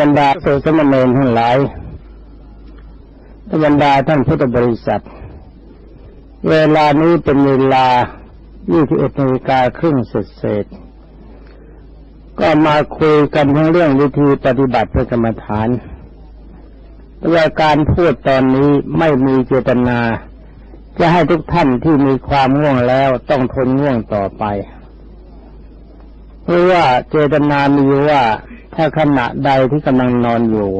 บรรดาโสสมณเณรทั้งหลายบรรดาท่านพุทธบริษัท เวลานี้เป็นเวลา 21นาฬิกาครึ่งเศษก็มาคุยกันทั้งเรื่องวิธีปฏิบัติเพื่อกรรมฐานแต่การพูดตอนนี้ไม่มีเจตนา จะให้ทุกท่านที่มีความง่วงแล้วต้องทนง่วงต่อไป เพราะว่าเจตนามีว่าถ้าขณะใดที่กำลังนอนอยู่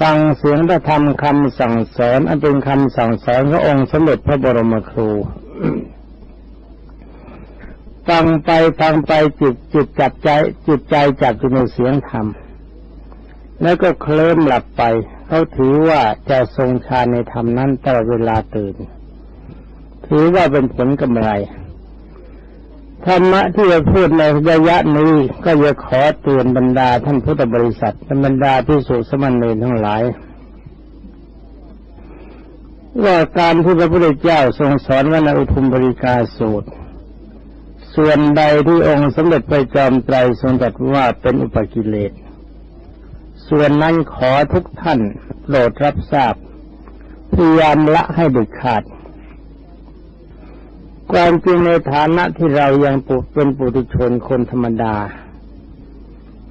ฟังเสียงพระธรรมคำสั่งสอนอันเป็นคำสั่งสอนขององค์สมเด็จพระบรมครูฟังไปฟังไปจิตจิตจับใจ จิตใจจับอยู่ในเสียงธรรม แล้วก็เคลิ้มหลับไปเขาถือว่าจะทรงฌานในธรรมนั้นตลอดเวลาตื่น ถือว่าเป็นผลกำไร ธรรมะที่จะพูดในระยะนี้ ก็จะขอเตือนบรรดาท่านพุทธบริษัทบรรดาพิสุสมณเณรทั้งหลายว่าการที่พระพุทธเจ้าทรงสอนว่าในอุทุมบริกาสูตร ส่วนใดที่องค์สมเด็จพระจอมไตรทรงตรัสว่าเป็นอุปกิเลส ส่วนนั้นขอทุกท่านโปรดรับทราบพยายามละให้เด็ดขาด ความจริงในฐานะที่เรายังปุเป็นปุถุชนคนธรรมดา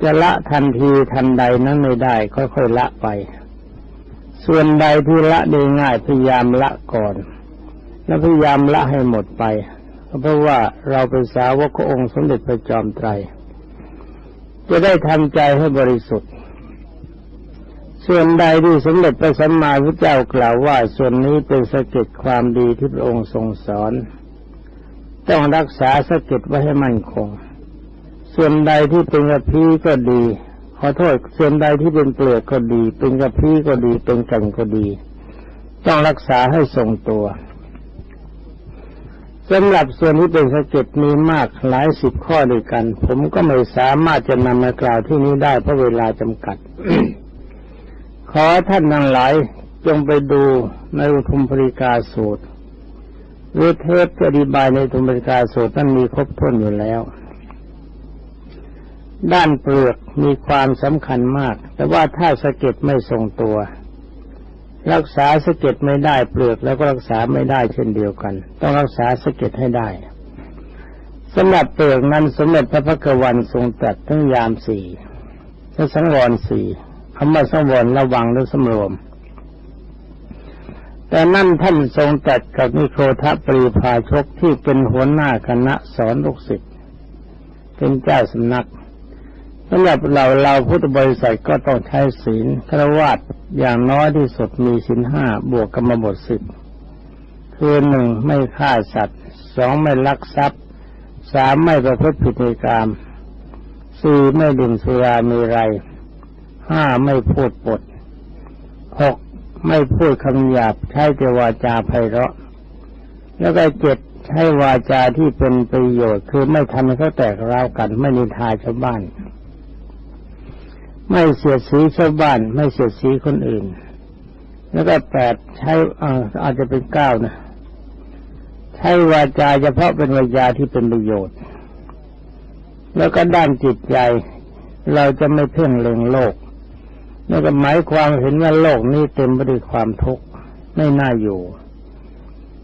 จะละทันทีทันใดนั้นไม่ได้ค่อยๆละไป ส่วนใดที่ละได้ง่ายพยายามละก่อน และพยายามละให้หมดไปเพราะว่าเราเป็นสาวกขององค์สมเด็จพระจอมไตร จะได้ทำใจให้บริสุทธิ์ ส่วนใดที่สมเด็จพระสัมมาพุทธเจ้ากล่าวว่า ส่วนนี้เป็นสะเก็ดความดีที่พระองค์ทรงสอน ต้องรักษาสะเก็ดไว้ให้มั่นคง ส่วนใดที่เป็นกระพี้ก็ดี ขอโทษ ส่วนใดที่เป็นเปลือกก็ดี เป็นกระพี้ก็ดี เป็นกันก็ดี ต้องรักษาให้ทรงตัวสำหรับส่วนที่เป็นสะเก็ดมีมากหลายสิบข้อด้วยกัน ผมก็ไม่สามารถจะนำมากล่าวที่นี้ได้เพราะเวลาจำกัด ขอท่านทั้งหลายจงไปดูในอุทุมปริกาสูตร หรือเทพจะอธิบายในอุทุมกาสูตรนั้นมีครบถ้วนอยู่แล้ว ด้านเปลือกมีความสำคัญมาก แต่ว่าถ้าสะเก็ดไม่ทรงตัว รักษาสะเก็ดไม่ได้เปลือกแล้วก็รักษาไม่ได้เช่นเดียวกัน ต้องรักษาสะเก็ดให้ได้สำหรับเปลือกนั้นสมเด็จพระพักวันทรงตรัสทั้งยามสี่และสังวรสี่คำว่าสังวรระวังหรือสำรวม แต่นั่นท่านทรงตรัสกับนิโครทปรีพาชกที่เป็นหัวหน้าคณะสอนลูกศิษย์เป็นเจ้าสำนักสำหรับเราเราพุทธบริษัทก็ต้องใช้ศีลครวาดอย่างน้อยที่สุดมีศีลห้าบวกกรรมบทสิบคือหนึ่งไม่ฆ่าสัตว์สองไม่ลักทรัพย์สามไม่ประพฤติผิดในกรรมสี่ไม่ดื่มสุรามีไรห้าไม่พูดปดหก ไม่พูดคำหยาบใช้แต่วาจาไพเราะ แล้วก็เจ็ดใช้วาจาที่เป็นประโยชน์ คือไม่ทำให้เขาแตกร้าวกัน ไม่นินทาชาวบ้าน ไม่เสียดสีชาวบ้าน ไม่เสียดสีคนอื่น แล้วก็แปดใช้อาจจะเป็นเก้านะใช้วาจาเฉพาะเป็นวาจาที่เป็นประโยชน์ แล้วก็ด้านจิตใจ เราจะไม่เพ่งเล็งโลก นั่นก็หมายความเห็นว่าโลกนี้เต็มไปด้วยความทุกข์ไม่น่าอยู่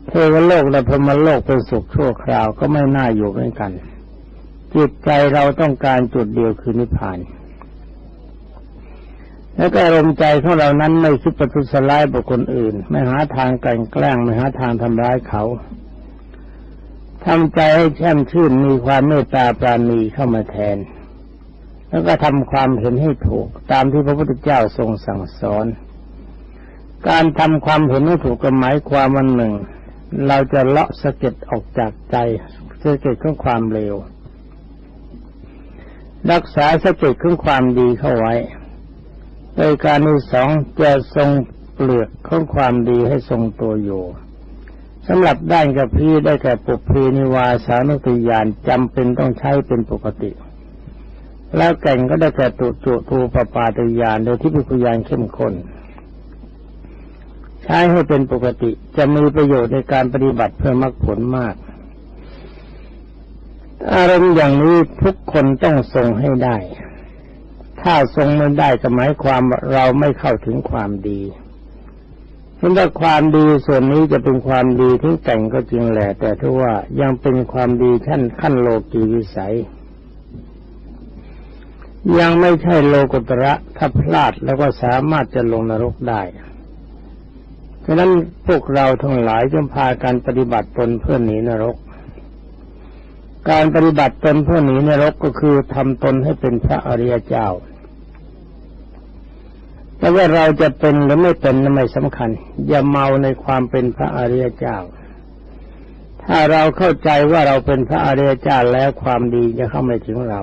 เทวโลกและพรมโลกเป็นสุขชั่วคราวก็ไม่น่าอยู่เหมือนกัน จิตใจเราต้องการจุดเดียวคือนิพพาน แล้วก็อารมณ์ใจของเรานั้นไม่คิดประทุษร้ายบุคคลอื่น ไม่หาทางกันแกล้งไม่หาทางทำร้ายเขาทำใจให้แช่มชื่นมีความเมตตาปราณีเข้ามาแทน แล้วก็ทำความเห็นให้ถูก ตามที่พระพุทธเจ้าทรงสั่งสอน การทำความเห็นให้ถูกก็หมายความวันหนึ่ง เราจะเลาะสะเก็ดออกจากใจสะเก็ดของความเลวรักษาสะเก็ดของความดีเข้าไว้ โดยการที่สองจะทรงเปลือกของความดีให้ทรงตัวอยู่สำหรับด้านกระพี้ได้แก่ปุพีนิวาสานุติยานจำเป็นต้องใช้เป็นปกติ แล้วแก่งก็ได้แก่ตุจุทูปปาตยานโดยที่พิพยานเข้มข้นใช้ให้เป็นปกติจะมีประโยชน์ในการปฏิบัติเพื่อมรรคผลมาก อารมณ์อย่างนี้ทุกคนต้องทรงให้ได้ ถ้าทรงไม่ได้ก็หมายความเราไม่เข้าถึงความดีเพราะความดีส่วนนี้จะเป็นความดีที่แต่งก็จริงแหละแต่ถ้าว่ายังเป็นความดีขั้นขั้นโลกีวิสัย ยังไม่ใช่โลกุตระถ้าพลาดแล้วก็สามารถจะลงนรกได้ฉะนั้นพวกเราทั้งหลายจงพากันปฏิบัติตนเพื่อหนีนรก การปฏิบัติตนเพื่อหนีนรกก็คือทำตนให้เป็นพระอริยเจ้า แต่ว่าเราจะเป็นหรือไม่เป็นนั้นไม่สำคัญ อย่าเมาในความเป็นพระอริยเจ้า ถ้าเราเข้าใจว่าเราเป็นพระอริยเจ้าแล้วความดีจะเข้าไม่ถึงเรา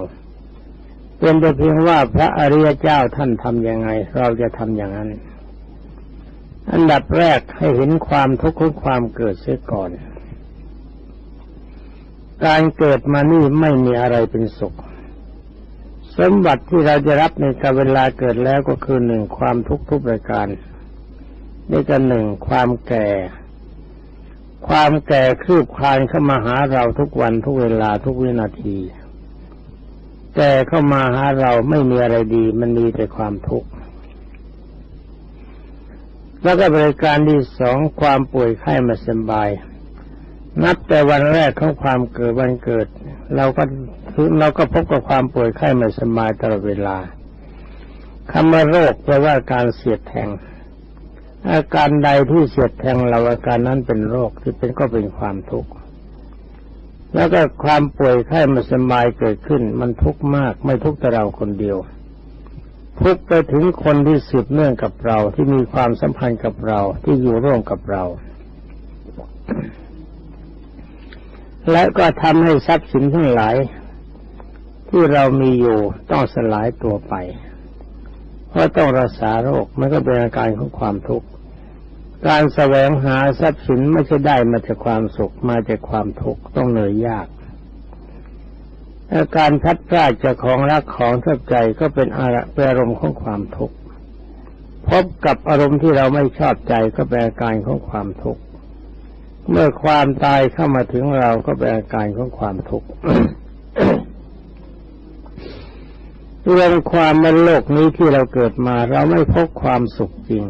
เป็นแต่เพียงว่าพระอริยเจ้าท่านทำยังไง เราจะทำอย่างนั้น อันดับแรกให้เห็นความทุกข์ของความเกิดเสียก่อน การเกิดมานี่ไม่มีอะไรเป็นสุข สมบัติที่เราจะรับในการเวลาเกิดแล้วก็คือหนึ่งความทุกข์ทุกประการนี่ก็หนึ่งความแก่ ความแก่คืบคลานเข้ามาหาเราทุกวันทุกเวลาทุกวินาที แก่เข้ามาหาเราไม่มีอะไรดี มันมีแต่ความทุกข์แล้วก็บริการที่สองความป่วยไข้มาสบาย นับแต่วันแรกของความเกิดวันเกิด เราก็เราก็พบกับความป่วยไข้ม่สบายตลอดเวลาคำว่าโรคแปลว่าการเสียดแทง อาการใดที่เสียดแทงเราอาการนั้นเป็นโรคที่เป็นก็เป็นความทุกข์ แล้วก็ความป่วยไข้ไม่สบายเกิดขึ้น มันทุกข์มาก ไม่ทุกข์แต่เราคนเดียว ทุกข์ไปถึงคนที่สืบเนื่องกับเราที่มีความสัมพันธ์กับเราที่อยู่ร่วมกับเรา และก็ทำให้ทรัพย์สินทั้งหลาย ที่เรามีอยู่ต้องสลายตัวไป เพราะต้องรักษาโรคมันก็เป็นอาการของความทุกข์ การแสวงหาทรัพย์สินไม่ใช่ได้มาจากความสุขมาจากความทุกข์ต้องเหนื่อยยากอาการพัดพลาดจากของรักของชอบใจก็เป็นอารมณ์ของความทุกข์พบกับอารมณ์ที่เราไม่ชอบใจก็เป็นอาการของความทุกข์เมื่อความตายเข้ามาถึงเราก็เป็นอาการของความทุกข์รวมความในโลกนี้ที่เราเกิดมา เราไม่พบความสุขจริง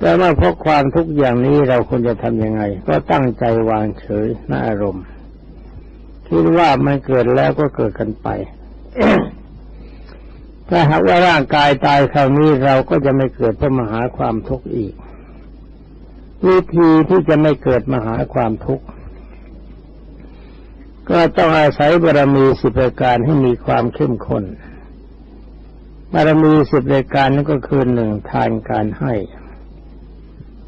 แต่เมื่อพบความทุกอย่างนี้เราควรจะทำยังไง ก็ตั้งใจวางเฉยในอารมณ์คิดว่ามันเกิดแล้วก็เกิดกันไปถ้าหากว่าร่างกายตายคราวนี้เราก็จะไม่เกิดเพื่อมาหาความทุกข์อีก วิธีที่จะไม่เกิดมาหาความทุกข์ก็ต้องอาศัยบารมีสิบรายการให้มีความเข้มข้นบารมีสิบรายการนั้นก็คือหนึ่งทานการให้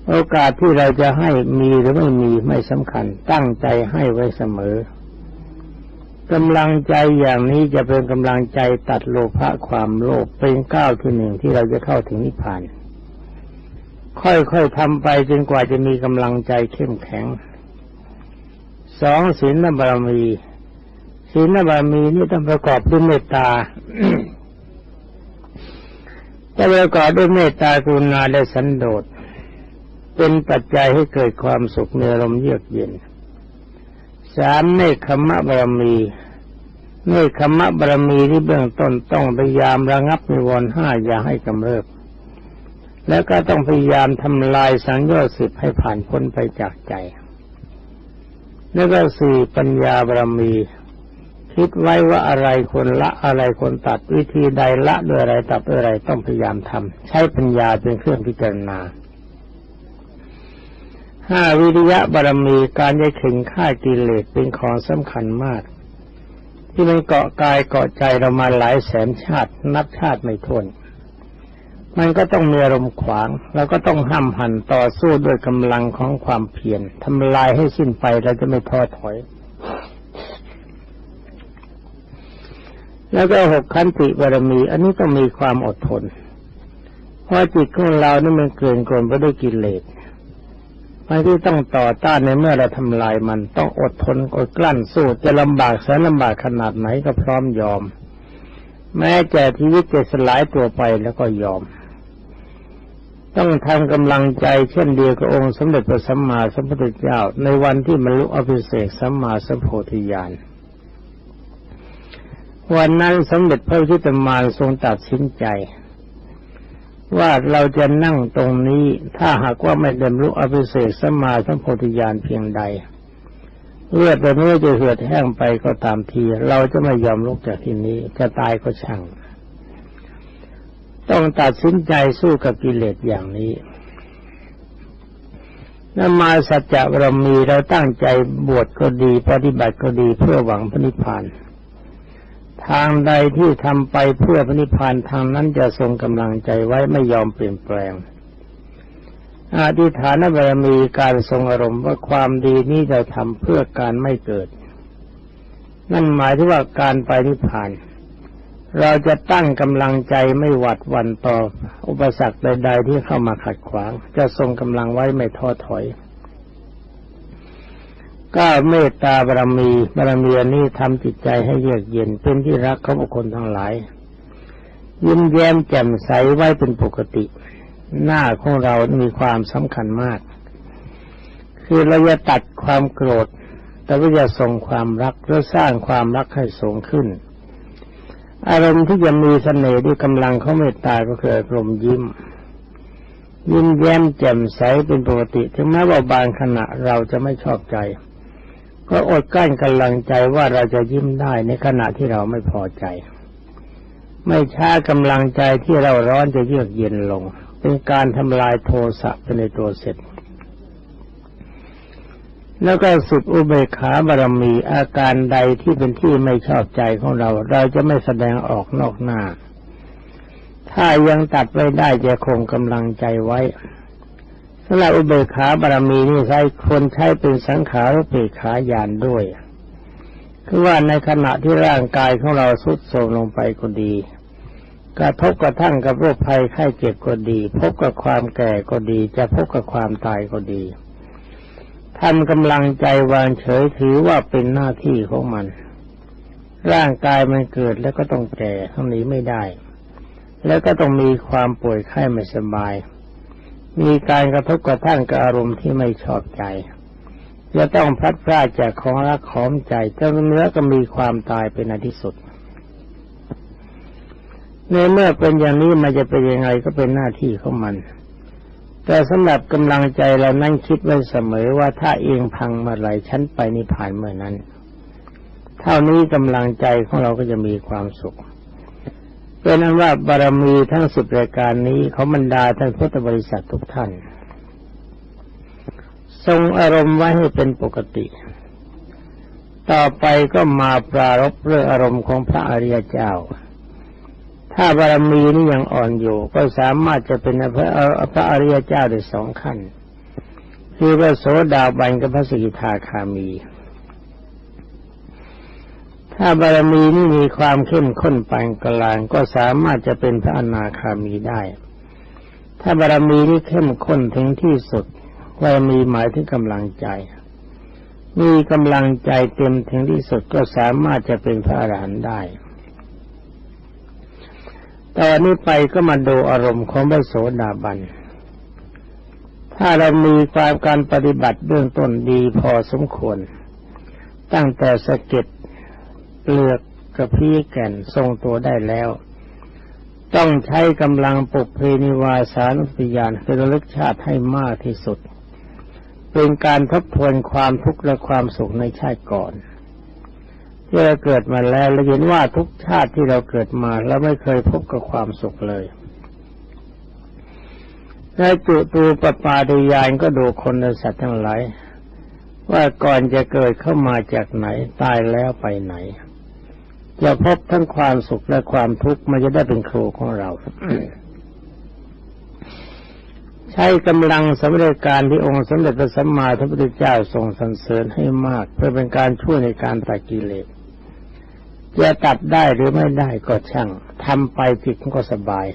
โอกาสที่เราจะให้มีหรือไม่มีไม่สำคัญ ตั้งใจให้ไว้เสมอกำลังใจอย่างนี้จะเป็นกำลังใจตัดโลภะความโลภเป็นก้าวที่หนึ่งที่เราจะเข้าถึงนิพพาน ค่อยๆทำไปจนกว่าจะมีกำลังใจเข้มแข็งสองศีลบารมีศีลบารมีนี่ต้องประกอบด้วยเมตตาจะประกอบด้วยเมตตากรุณาและสันโดษ เป็นปัจจัยให้เกิดความสุขในอารมเยือกเย็นสามเนคขมะบารมีเนคขมะบารมีที่เบื้องต้นต้องพยายามระงับนิวรณ์ห้าอย่าให้กำเริบ แล้วก็ต้องพยายามทำลายสังโยชน์สิบให้ผ่านพ้นไปจากใจ แล้วก็สี่ปัญญาบารมี คิดไว้ว่าอะไรคนละอะไรคนตัดวิธีใดละด้วยอะไรตัดด้วยอะไรต้องพยายามทำใช้ปัญญาเป็นเครื่องพิจารณา ห้าวิริยะบารมีการยัยถึงฆ่ากิเลสเป็นของสำคัญมาก ที่มันเกาะกายเกาะใจเรามาหลายแสนชาติ นับชาติไม่ท้วน มันก็ต้องมีอารมณ์ขวาง แล้วก็ต้องห้ามหันต่อสู้ด้วยกำลังของความเพียรทำลายให้สิ้นไปเราจะไม่ท้อถอย แล้วก็หกขันติบารมี อันนี้ต้องมีความอดทน เพราะจิตของเรานี่มันเกินกลนไปด้วยกิเลส ไมันที่ต้องต่อต้านในเมื่อเราทำลายมัน ต้องอดทนอดกลั้นสู้จะลำบากแสนลำบากขนาดไหนก็พร้อมยอม แม้แต่ชีวิตจะสลายตัวไปแล้วก็ยอม ต้องทำกำลังใจเช่นเดียวกับองค์สมเด็จพระสัมมาสัมพุทธเจ้า ในวันที่บรรลุอภิเศกสัมมาสัมโพธิญาณวันนั้นสมเด็จพระพุทธมารทรงตัดสินใจ ว่าเราจะนั่งตรงนี้ถ้าหากว่าไม่เดิมรู้อภิเศษสมาสัมโพธิญาณเพียงใดเลือดไปเมื่อจะเหือดแห้งไปก็ตามที เราจะไม่ยอมลุกจากที่นี้จะตายก็ช่าง ต้องตัดสินใจสู้กับกิเลสอย่างนี้นมาสัจจะเรามีเราตั้งใจบวชก็ดี ปฏิบัติก็ดีเพื่อหวังพระนิพพาน ทางใดที่ทำไปเพื่อพระนิพพานทางนั้นจะทรงกำลังใจไว้ไม่ยอมเปลี่ยนแปลงอธิฐานบารมีการทรงอารมณ์ว่าความดีนี้จะทำเพื่อการไม่เกิด นั่นหมายถึงว่าการไปนิพพาน เราจะตั้งกำลังใจไม่หวัดวันต่ออุปสรรคใด ๆ ที่เข้ามาขัดขวาง จะทรงกำลังไว้ไม่ท้อถอย ก็เมตตาบารมีบารมีนี้ทำจิตใจให้เยือกเย็นเป็นที่รักของบุคคลทั้งหลาย ยิ้มแย้มแจ่มใสไว้เป็นปกติ หน้าของเรามีความสำคัญมาก คือเราจะตัดความโกรธ แต่ว่าจะส่งความรักหรือสร้างความรักให้สูงขึ้น อารมณ์ที่จะมีเสน่ห์ด้วยกำลังเขาเมตตาก็คืออารมณ์ยิ้มยิ้มแย้มแจ่มใสเป็นปกติ ถึงแม้ว่าบางขณะเราจะไม่ชอบใจ ก็อดกั้นกำลังใจว่าเราจะยิ้มได้ในขณะที่เราไม่พอใจ ไม่ช้ากำลังใจที่เราร้อนจะเยือกเย็นลง เป็นการทำลายโทสะไปในตัวเสร็จ แล้วก็สุดอุเบกขาบารมีอาการใดที่เป็นที่ไม่ชอบใจของเรา เราจะไม่แสดงออกนอกหน้า ถ้ายังตัดไว้ได้จะคงกำลังใจไว้ สำหรับอุเบกขาบารมีนี่ใช้คนใช้เป็นสังขารอุเบกขาญาณด้วยคือว่าในขณะที่ร่างกายของเราสุดโทรมลงไปก็ดี กระทบกระทั่งกับโรคภัยไข้เจ็บก็ดี พบกับความแก่ก็ดี จะพบกับความตายก็ดีทำกำลังใจวางเฉยถือว่าเป็นหน้าที่ของมัน ร่างกายมันเกิดแล้วก็ต้องแก่ทั้งนี้ไม่ได้ แล้วก็ต้องมีความป่วยไข้ไม่สบาย มีการกระทบกระทั่งกับอารมณ์ที่ไม่ชอบใจ จะต้องพลัดพรากจากของรักของใจจนเนื้อก็มีความตายเป็นอันที่สุด ในเมื่อเป็นอย่างนี้มันจะเป็นยังไงก็เป็นหน้าที่ของมัน แต่สำหรับกำลังใจเรานั่งคิดไว้เสมอว่าถ้าเองพังเมื่อไรฉันไปนิพพานเมื่อนั้น เท่านี้กำลังใจของเราก็จะมีความสุข เป็นนั้นว่าบารมีทั้งสิบรายการนี้เขาบรรดาท่านพุทธบริษัททุกท่าน ทรงอารมณ์ไว้ให้เป็นปกติ ต่อไปก็มาปรารบเรื่องอารมณ์ของพระอริยเจ้า ถ้าบารมีนี้ยังอ่อนอยู่ ก็สามารถจะเป็นพระพระอริยเจ้าได้สองขั้น คือพระโสดาบันกับพระสกิทาคามี ถ้าบารมีนี้มีความเข้มข้นปานกลางก็สามารถจะเป็นพระอนาคามีได้ ถ้าบารมีนี้เข้มข้นถึงที่สุดบารมีหมายถึงกำลังใจ มีกำลังใจเต็มถึงที่สุดก็สามารถจะเป็นพระอรหันต์ได้ต่อนนี้ไปก็มาดูอารมณ์ของพระโสดาบัน ถ้าเรามีความการปฏิบัติเบื้องต้นดีพอสมควร ตั้งแต่สะเก็ด เปลือกกระพี้แก่นทรงตัวได้แล้ว ต้องใช้กำลังปุกเพนิวาสานุปิยานคือระลึกชาติให้มากที่สุด เป็นการทบทวนความทุกข์และความสุขในชาติก่อนที่เราเกิดมาแล้วเราเห็นว่าทุกชาติที่เราเกิดมาเราไม่เคยพบกับความสุขเลยในจุตูปปาดิยานก็ดูคนและสัตว์ทั้งหลายว่าก่อนจะเกิดเข้ามาจากไหนตายแล้วไปไหน จะพบทั้งความสุขและความทุกข์มันจะได้เป็นครูของเรา ใช้กำลังสำเร็จการที่องค์สมเด็จพระสัมมาสัมพุทธเจ้าทรงสรรเสริญให้มาก เพื่อเป็นการช่วยในการตัดกิเลสจะตัดได้หรือไม่ได้ก็ช่างทำไปผิดก็สบาย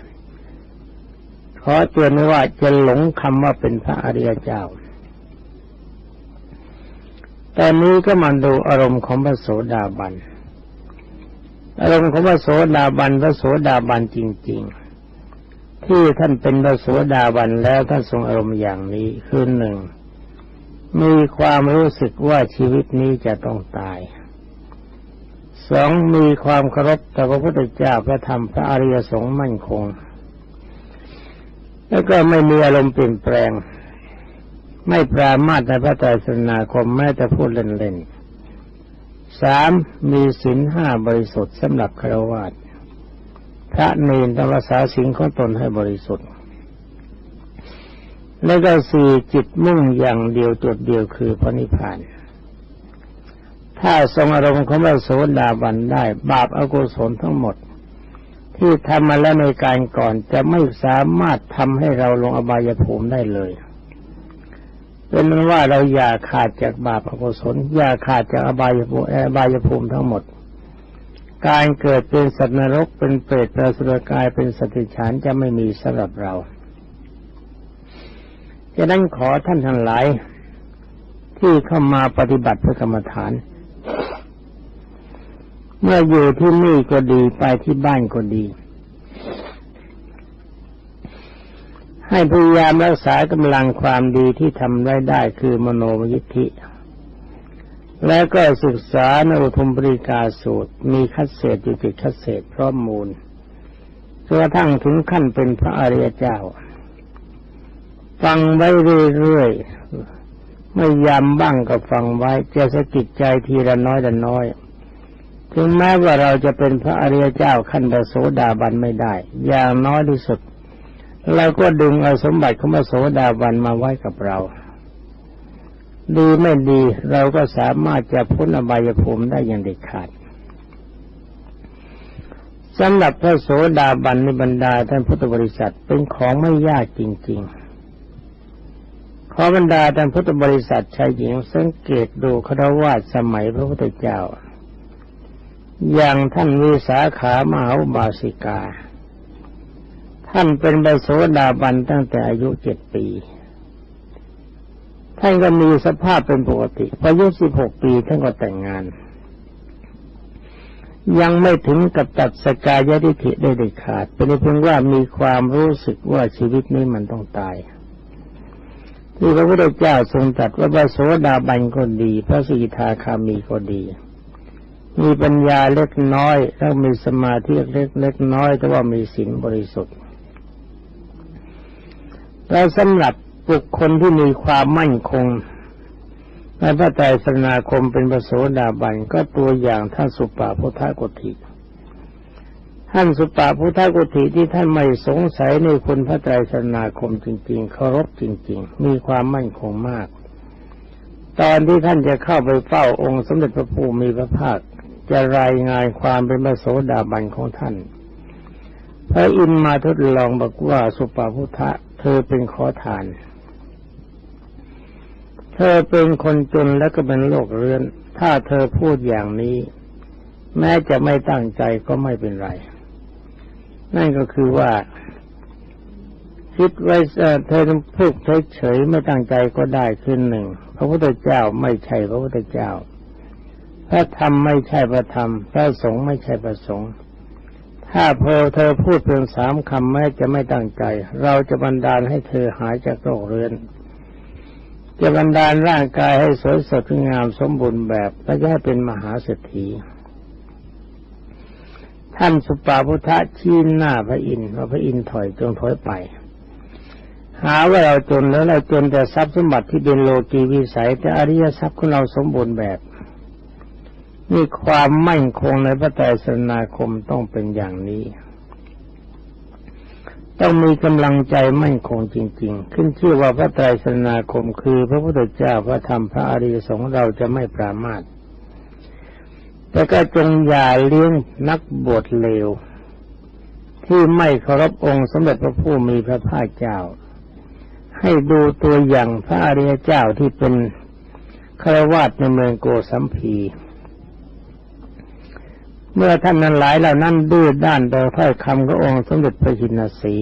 ขอเตือนว่าจะหลงคำว่าเป็นพระอริยเจ้าแต่นี้ก็มาดูอารมณ์ของพระโสดาบัน อารมณ์ของพระโสดาบันพระโสดาบันจริง ๆ ที่ท่านเป็นพระโสดาบันแล้วท่านทรงอารมณ์อย่างนี้คือหนึ่งมีความรู้สึกว่าชีวิตนี้จะต้องตายสองมีความเคารพต่อพระพุทธเจ้าพระธรรมพระอริยสงฆ์มั่นคง แล้วก็ไม่มีอารมณ์เปลี่ยนแปลง ไม่ปรามาสในพระไตรสนาคมแม้แต่พูดเล่นๆ สามมีศีลห้าบริสุทธิ์สำหรับคารวะพระเนรต้องรักษาศีลของตนให้บริสุทธิ์ แล้วก็สี่จิตมุ่งอย่างเดียวจุดเดียวคือพระนิพพานถ้าทรงอารมณ์ของพระโสดาบันได้ บาปอากุศลทั้งหมด ที่ทำมาแล้วในการก่อนจะไม่สามารถทำให้เราลงอบายภูมิได้เลย เป็นนั้นว่าเราอย่าขาดจากบาปอกุศลอย่าขาดจากอบายภูมิอบายภูมิทั้งหมด การเกิดเป็นสัตว์นรกเป็นเปรตเป็นสุรกายเป็นสติฉานจะไม่มีสำหรับเราฉะนั้นขอท่านทั้งหลาย ที่เข้ามาปฏิบัติพื่อกรรมฐาน เมื่ออยู่ที่นี่ก็ดีไปที่บ้านก็ดี ให้พยายามรักษากำลังความดีที่ทำได้ได้คือมโนมยิทธิ แล้วก็ศึกษาในอุทุมปริกาสูตร มีคัดเศษอยู่จิตคัดเศษพร้อมมูลจนกระทั่งถึงขั้นเป็นพระอริยเจ้า ฟังไว้เรื่อยๆไม่ยำบ้างก็ฟังไว้จะสะกิดใจทีละน้อยละน้อยถึงแม้ว่าเราจะเป็นพระอริยเจ้าขั้นพระโสดาบันไม่ได้ อย่างน้อยที่สุด เราก็ดึงเอาสมบัติของพระโสดาบันมาไว้กับเรา ดีไม่ดีเราก็สามารถจะพ้นอบายภูมิได้อย่างเด็ดขาดสำหรับพระโสดาบันในบรรดาท่านพุทธบริษัทเป็นของไม่ยากจริง ๆ ขอบรรดาท่านพุทธบริษัทชายหญิงสังเกตดูคราวาสสมัยพระพุทธเจ้า อย่างท่านวิสาขามหาบาสิกา ท่านเป็นใบโสดาบันตั้งแต่อายุเจ็ดปี ท่านก็มีสภาพเป็นปกติพออายุสิบหกปีท่านก็แต่งงาน ยังไม่ถึงกับตัดสกายทิฐิได้เด็ดขาด เป็นเพียงว่ามีความรู้สึกว่าชีวิตนี้มันต้องตายที่พระพุทธเจ้าทรงตรัสว่าพระโสดาบันก็ดี พระสิกขาคามีก็ดี มีปัญญาเล็กน้อย แล้วมีสมาธิเล็กเล็กน้อย แต่ว่ามีศีลบริสุทธิ์ แต่สำหรับบุคคลที่มีความมั่นคงในพระไตรสนาคมเป็นประโสดาบันก็ตัวอย่างท่านสุปาพุทธกุฏิท่านสุปาพุทธกุฏิที่ท่านไม่สงสัยในคุณพระไตรสนาคมจริง ๆ เคารพจริง ๆ มีความมั่นคงมาก ตอนที่ท่านจะเข้าไปเฝ้าองค์สมเด็จพระผู้มีพระภาค จะรายงานความเป็นพระโสดาบันของท่านพระอินมาทดลองบอกว่าสุปาพุทธะ เธอเป็นขอทาน เธอเป็นคนจนและก็เป็นโรคเรื้อน ถ้าเธอพูดอย่างนี้ แม้จะไม่ตั้งใจก็ไม่เป็นไร นั่นก็คือว่า คิดไว้เธอพูดเฉยๆไม่ตั้งใจก็ได้ขึ้นหนึ่งพระพุทธเจ้าไม่ใช่พระพุทธเจ้าพระธรรมไม่ใช่พระธรรม พระสงฆ์ไม่ใช่พระสงฆ์ ถ้าพอเธอพูดเพียงสามคำแม้จะไม่ตั้งใจ เราจะบันดาลให้เธอหายจากโรคเรื้อนจะบันดาลร่างกายให้สวยสดงามสมบูรณ์แบบและจะให้เป็นมหาเศรษฐีท่านสุปาพุทธชี้หน้าพระอินทร์ว่าพระอินทร์ถอยจงถอยไป หาว่าเราจนแล้วเราจนแต่ทรัพย์สมบัติที่เป็นโลกีวิสัยแต่อริยทรัพย์ของเราสมบูรณ์แบบ นี่ความมั่นคงในพระไตรสนาคมต้องเป็นอย่างนี้ ต้องมีกำลังใจมั่นคงจริง ๆ ขึ้นชื่อว่าพระไตรสนาคมคือพระพุทธเจ้าพระธรรมพระอริยสงฆ์เราจะไม่ปรามาทแต่ก็จงอย่าเลี้ยงนักบวชเลว ที่ไม่เคารพองค์สมเด็จพระผู้มีพระภาคเจ้า ให้ดูตัวอย่างพระอริยเจ้าที่เป็นคาวาสในเมืองโกสัมพี เมื่อท่านนั้นหลายเหล่านั้นดื้อด้านโดยถ้อยคำขององค์สมเด็จพระจินสี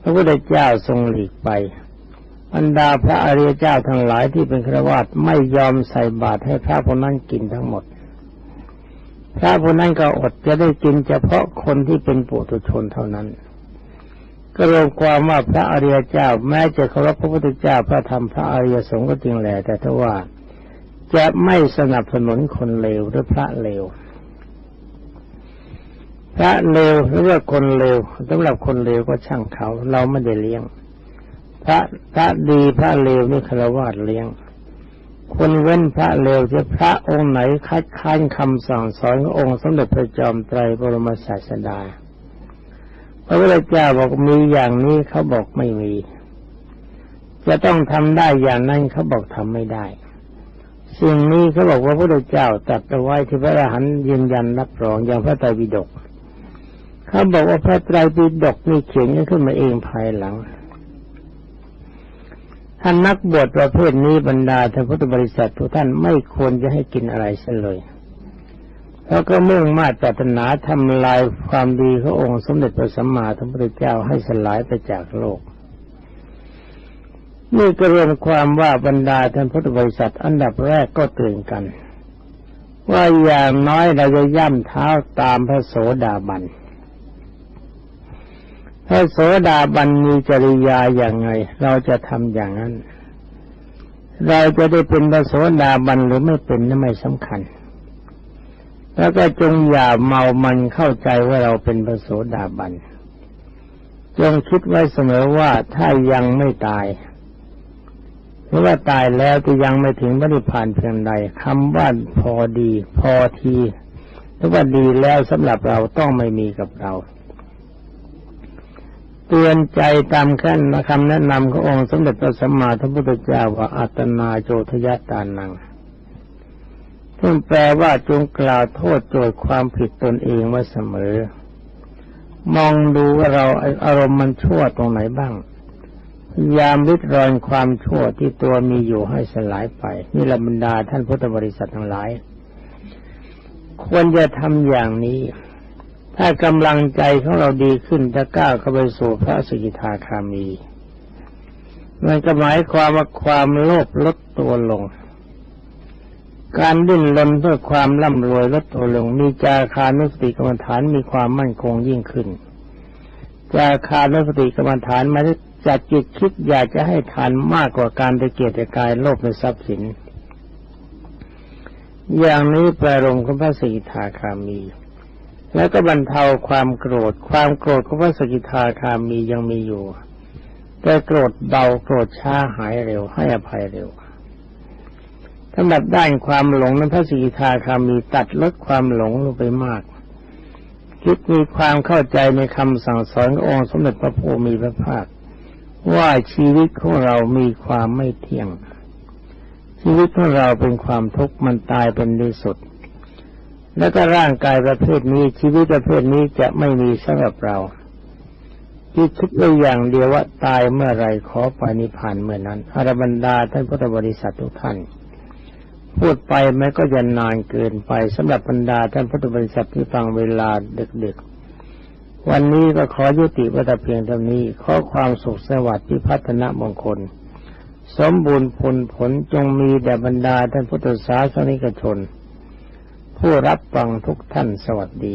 พระพุทธเจ้าทรงหลีกไปบรรดาพระอริยเจ้าทั้งหลายที่เป็นฆราวาสไม่ยอมใส่บาตรให้พระพนั้นกินทั้งหมด พระพนั้นก็อดจะได้กินเฉพาะคนที่เป็นปุถุชนเท่านั้น ก็รวมความว่าพระอริยเจ้าแม้จะเคารพพระพุทธเจ้าพระธรรมพระอริยสงฆ์ก็จริงแหละแต่ถ้าว่าจะไม่สนับสนุนคนเลวหรือพระเลว พระเลวหรือว่าคนเลวสำหรับคนเลวก็ช่างเขา เราไม่ได้เลี้ยง พระพระดีพระเลวนี่คารวะเลี้ยง คนเว้นพระเลวจะพระองค์ไหนคัดค้านคำสั่งสอนขององค์สมเด็จพระจอมไตรบรมศาสดาพระพุทธเจ้าบอกมีอย่างนี้เขาบอกไม่มี จะต้องทำได้อย่างนั้นเขาบอกทำไม่ได้สิ่งนี้เขาบอกว่าพระพุทธเจ้าตัดเอาไว้ที่พระอรหันต์ยืนยันรับรองอย่างพระไตรปิฎก เขาบอกว่าพระไตรปิฎกนี่เขียนขึ้นมาเองภายหลังท่านนักบวชประเภทนี้บรรดาท่านพุทธบริษัททุกท่านไม่ควรจะให้กินอะไรเสเลยเพราะก็มุ่งมาตรปรารถนาทำลายความดีขององค์สมเด็จพระสัมมาสัมพุทธเจ้าให้สลายไปจากโลก นี่ก็รวมความว่าบรรดาท่านพุทธบริษัทอันดับแรกก็เตือนกัน ว่าอย่างน้อยเราจะย่ำเท้าตามพระโสดาบัน พระโสดาบันมีจริยาอย่างไง เราจะทำอย่างนั้น เราจะได้เป็นพระโสดาบันหรือไม่เป็นนั่นไม่สำคัญ แล้วก็จงอย่าเมามันเข้าใจว่าเราเป็นพระโสดาบันจงคิดไว้เสมอว่าถ้ายังไม่ตายหรือว่าตายแล้วจะยังไม่ถึงพระนิพานเพียงใดคำว่าพอดี พอทีหรือว่าดีแล้วสำหรับเราต้องไม่มีกับเรา เตือนใจตามขั้นคำแนะนำขององค์สมเด็จพระสัมมาสัมพุทธเจ้าว่าอัตนาโจทยตานังซึ่งแปลว่าจงกล่าวโทษโจทย์ความผิดตนเองว่าเสมอ มองดูว่าเราอารมณ์มันชั่วตรงไหนบ้างยามริดรอนความชั่วที่ตัวมีอยู่ให้สลายไป นี่ละบรรดาท่านพุทธบริษัททั้งหลาย ควรจะทำอย่างนี้ ถ้ากำลังใจของเราดีขึ้นจะก้าวเข้าไปสู่พระสกิทาคามี มันก็หมายความว่าความโลภลดตัวลง การดิ้นรนเพื่อความร่ำรวยลดตัวลง มีจาคานุสติกรรมฐานมีความมั่นคงยิ่งขึ้น จาคานุสติกรรมฐานมาจากจิตคิดอยากจะให้ทานมากกว่าการตะเกียรติกายโลภในทรัพย์สิน อย่างนี้แปลลงของพระสกิทาคามี แล้วก็บรรเทาความโกรธ ความโกรธของพระสกิทาคามียังมีอยู่ แต่โกรธเบาโกรธช้าหายเร็ว ให้อภัยเร็วสำหรับด้านความหลงนั้นพระสกิทาคามีตัดลดความหลงลงไปมาก คิดมีความเข้าใจในคำสั่งสอนขององค์สมเด็จพระพุทธมีพระภาค ว่าชีวิตของเรามีความไม่เที่ยง ชีวิตของเราเป็นความทุกข์มันตายเป็นที่สุด แล้วก็ร่างกายประเภทนี้ชีวิตประเภทนี้จะไม่มีสำหรับเราที่คิดไว้อย่างเดียวว่าตายเมื่อไรขอปานิพานเมื่อนั้นอรบรรดาท่านพุทธบริษัททุกท่าน พูดไปแม้ก็จะนานเกินไปสำหรับบรรดาท่านพุทธบริษัทที่ฟังเวลาดึกๆ วันนี้ก็ขอยุติวัตเพียงเท่านี้ขอความสุขสวัสดิ์ที่พัฒนมงคล สมบูรณ์ผลผลจงมีแด่บรรดาท่านพุทธศาสนิกชน ผู้รับฟังทุกท่านสวัสดี